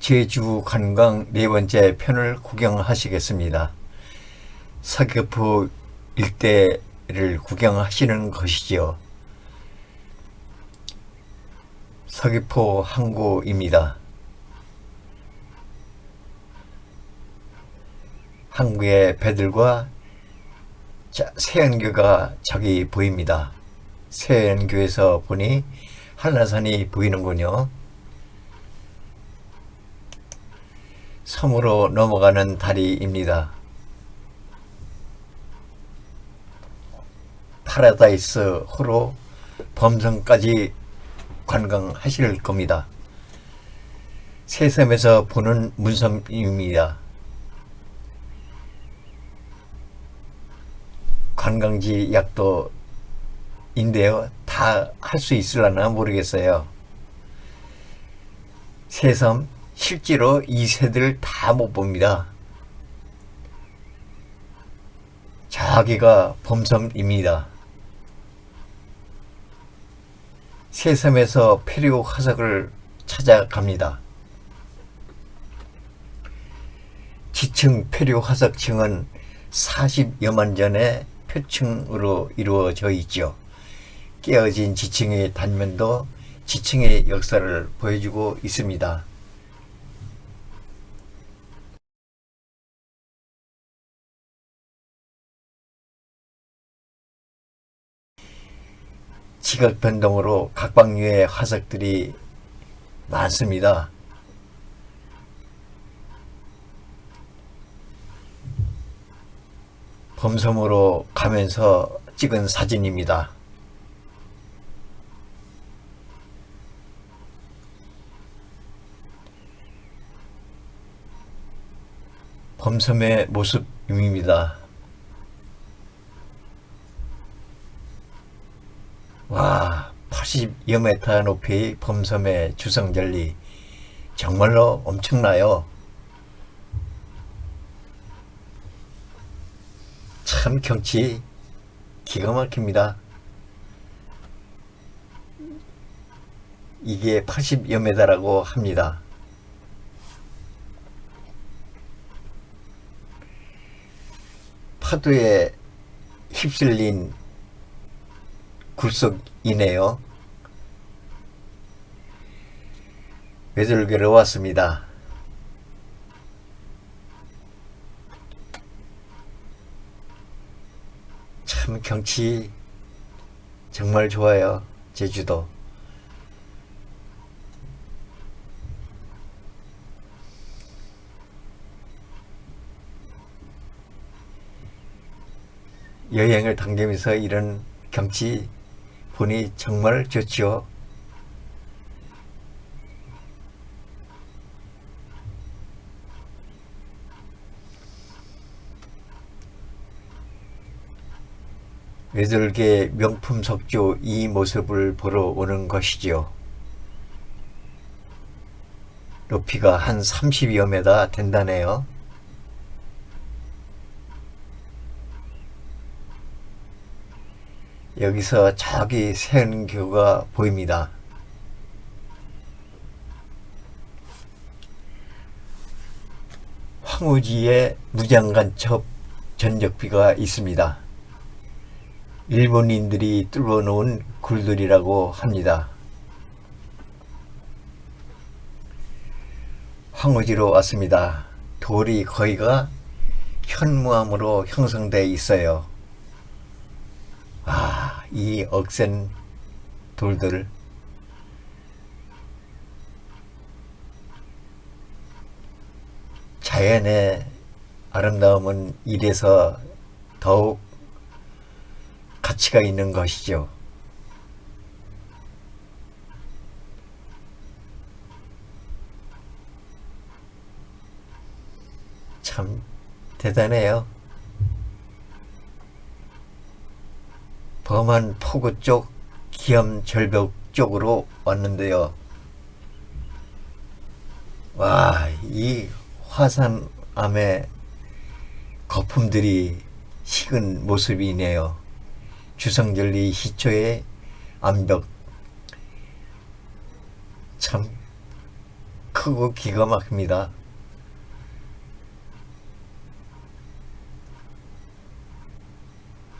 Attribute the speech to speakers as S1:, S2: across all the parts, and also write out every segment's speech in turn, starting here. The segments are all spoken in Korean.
S1: 제주 관광 네 번째 편을 구경하시겠습니다. 서귀포 일대를 구경하시는 것이지요. 서귀포 항구입니다. 항구의 배들과 자, 세안교가 저기 보입니다. 세안교에서 보니 한라산이 보이는군요. 섬으로 넘어가는 다리입니다. 파라다이스 호로 범성까지 관광하실 겁니다. 새섬에서 보는 문섬입니다. 관광지 약도 인데요. 다 할 수 있을라나 모르겠어요. 새섬 실제로 이 새들 다못 봅니다. 저기가 범섬입니다. 새섬에서 페리오 화석을 찾아갑니다. 지층 페리오 화석층은 40여만 전의 표층으로 이루어져 있죠. 깨어진 지층의 단면도 지층의 역사를 보여주고 있습니다. 지각 변동으로 각방류의 화석들이 많습니다. 범섬으로 가면서 찍은 사진입니다. 범섬의 모습입니다. 와, 80여 메타 높이 범섬의 주성절리 정말로 엄청나요. 참 경치 기가 막힙니다. 이게 80여 메다라고 합니다. 파도에 휩쓸린 굴속이네요. 외돌개로 왔습니다. 참 경치 정말 좋아요. 제주도. 여행을 당기면서 이런 경치 보니 정말 좋지요. 외돌개 명품 석조 이 모습을 보러 오는 것이지요. 높이가 한 30여 메다 된다네요. 여기서 저기 세은교가 보입니다. 황우지에 무장간첩 전적비가 있습니다. 일본인들이 뚫어놓은 굴들이라고 합니다. 황우지로 왔습니다. 돌이 거의가 현무암으로 형성되어 있어요. 아, 이 억센 돌들. 자연의 아름다움은 이래서 더욱 가치가 있는 것이죠. 참 대단해요. 범한 포구 쪽 기암 절벽 쪽으로 왔는데요. 와, 이 화산암의 거품들이 식은 모습이네요. 주성절리 희초의 암벽 참 크고 기가 막힙니다.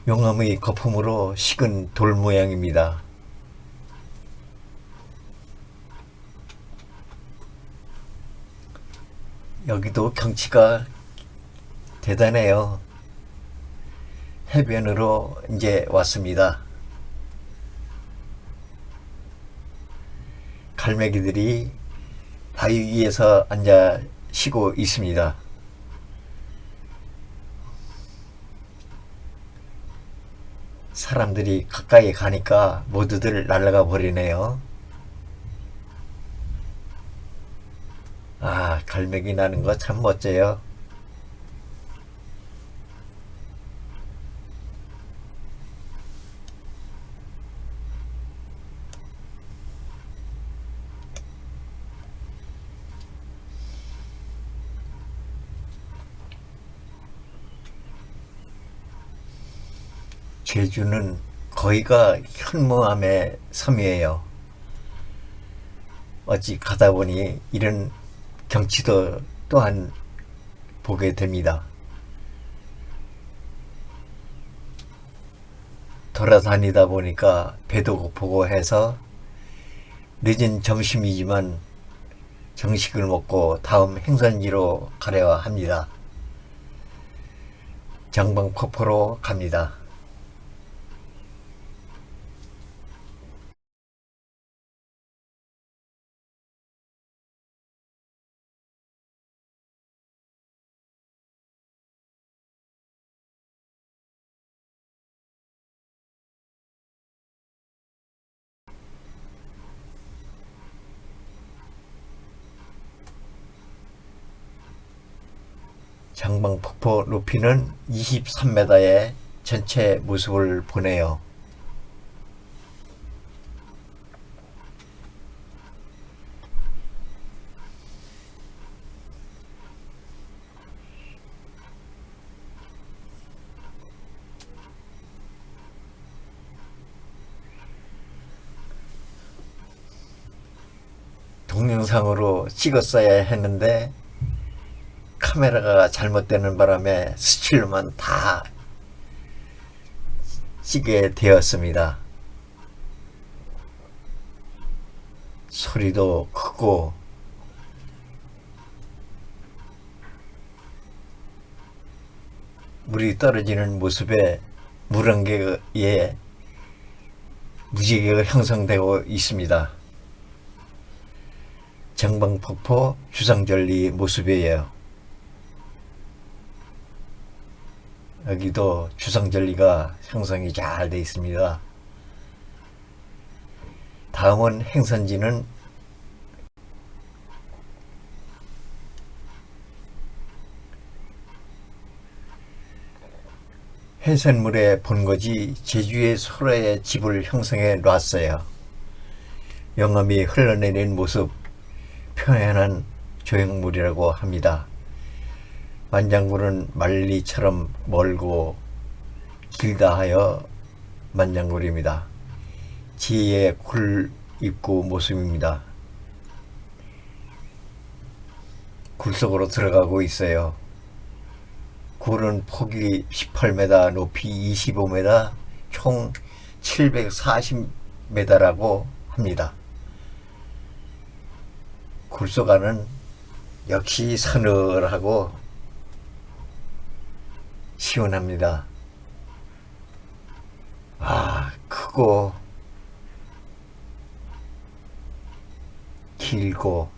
S1: 용암의 거품으로 식은 돌 모양입니다. 여기도 경치가 대단해요. 해변으로 이제 왔습니다. 갈매기들이 바위 위에서 앉아 쉬고 있습니다. 사람들이 가까이 가니까 모두들 날아가 버리네요. 아, 갈매기 나는 거 참 멋져요. 제주는 거기가 현무암의 섬이에요. 어찌 가다 보니 이런 경치도 또한 보게 됩니다. 돌아다니다 보니까 배도 고프고 해서 늦은 점심이지만 정식을 먹고 다음 행선지로 가려 합니다. 정방폭포로 갑니다. 장방 폭포 높이는 23m의 전체 모습을 보네요. 동영상으로 찍었어야 했는데 카메라가 잘못되는 바람에 스틸로만 다 찍게 되었습니다. 소리도 크고 물이 떨어지는 모습에 물안개에 무지개가 형성되고 있습니다. 정방폭포 주상절리 모습이에요. 여기도 주상절리가 형성이 잘 되어 있습니다. 다음은 행선지는 해산물의 본거지 제주의 소라의 집을 형성해 놨어요. 영암이 흘러내리는 모습 표현한 조형물이라고 합니다. 만장굴은 말리처럼 멀고 길다 하여 만장굴입니다. 지혜의 굴 입구 모습입니다. 굴 속으로 들어가고 있어요. 굴은 폭이 18m, 높이 25m, 총 740m라고 합니다. 굴속 안은 역시 서늘하고 시원합니다. 아, 크고 길고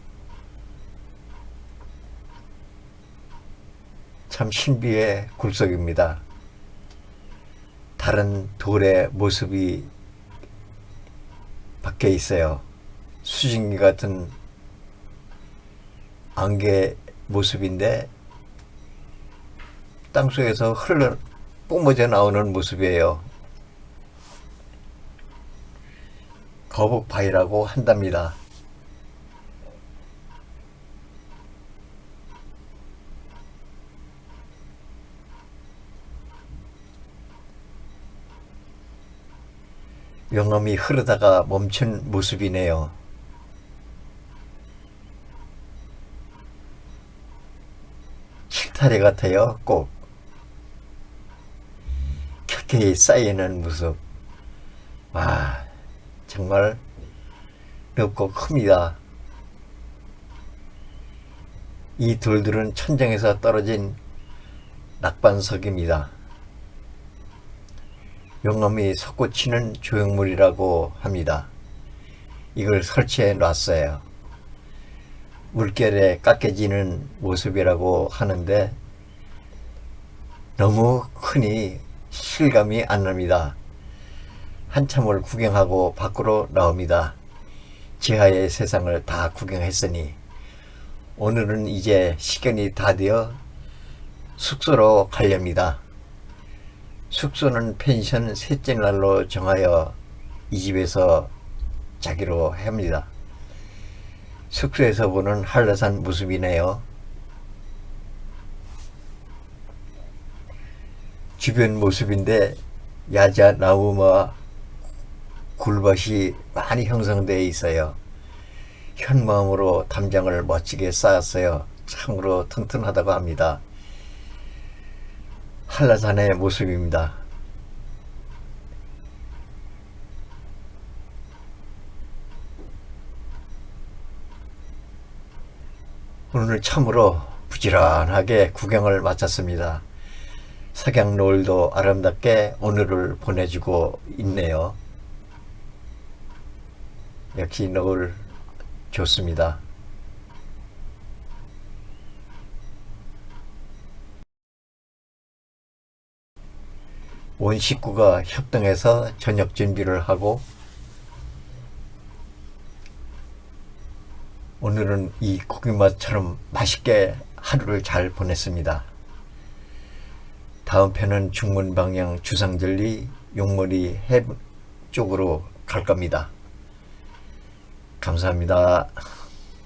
S1: 참 신비의 굴속입니다. 다른 돌의 모습이 밖에 있어요. 수증기 같은 안개 모습인데 땅속에서 흘러 뿜어져 나오는 모습이에요. 거북바위라고 한답니다. 영암이 흐르다가 멈춘 모습이네요. 실타래 같아요, 꼭. 켜켜이 쌓이는 모습. 와 정말 넓고 큽니다. 이 돌들은 천장에서 떨어진 낙반석입니다. 용암이 솟구치는 조형물이라고 합니다. 이걸 설치해 놨어요. 물결에 깎여지는 모습이라고 하는데 너무 크니 실감이 안 납니다. 한참을 구경하고 밖으로 나옵니다. 지하의 세상을 다 구경했으니 오늘은 이제 시간이 다 되어 숙소로 가렵니다. 숙소는 펜션 셋째 날로 정하여 이 집에서 자기로 합니다. 숙소에서 보는 한라산 모습이네요. 주변 모습인데 야자 나무와 굴밭이 많이 형성되어 있어요. 현마음으로 담장을 멋지게 쌓았어요. 참으로 튼튼하다고 합니다. 한라산의 모습입니다. 오늘 참으로 부지런하게 구경을 마쳤습니다. 석양 노을도 아름답게 오늘을 보내주고 있네요. 역시 노을 좋습니다. 온 식구가 협동해서 저녁 준비를 하고 오늘은 이 고기맛처럼 맛있게 하루를 잘 보냈습니다. 다음 편은 중문 방향 주상절리 용머리 해 쪽으로 갈 겁니다. 감사합니다.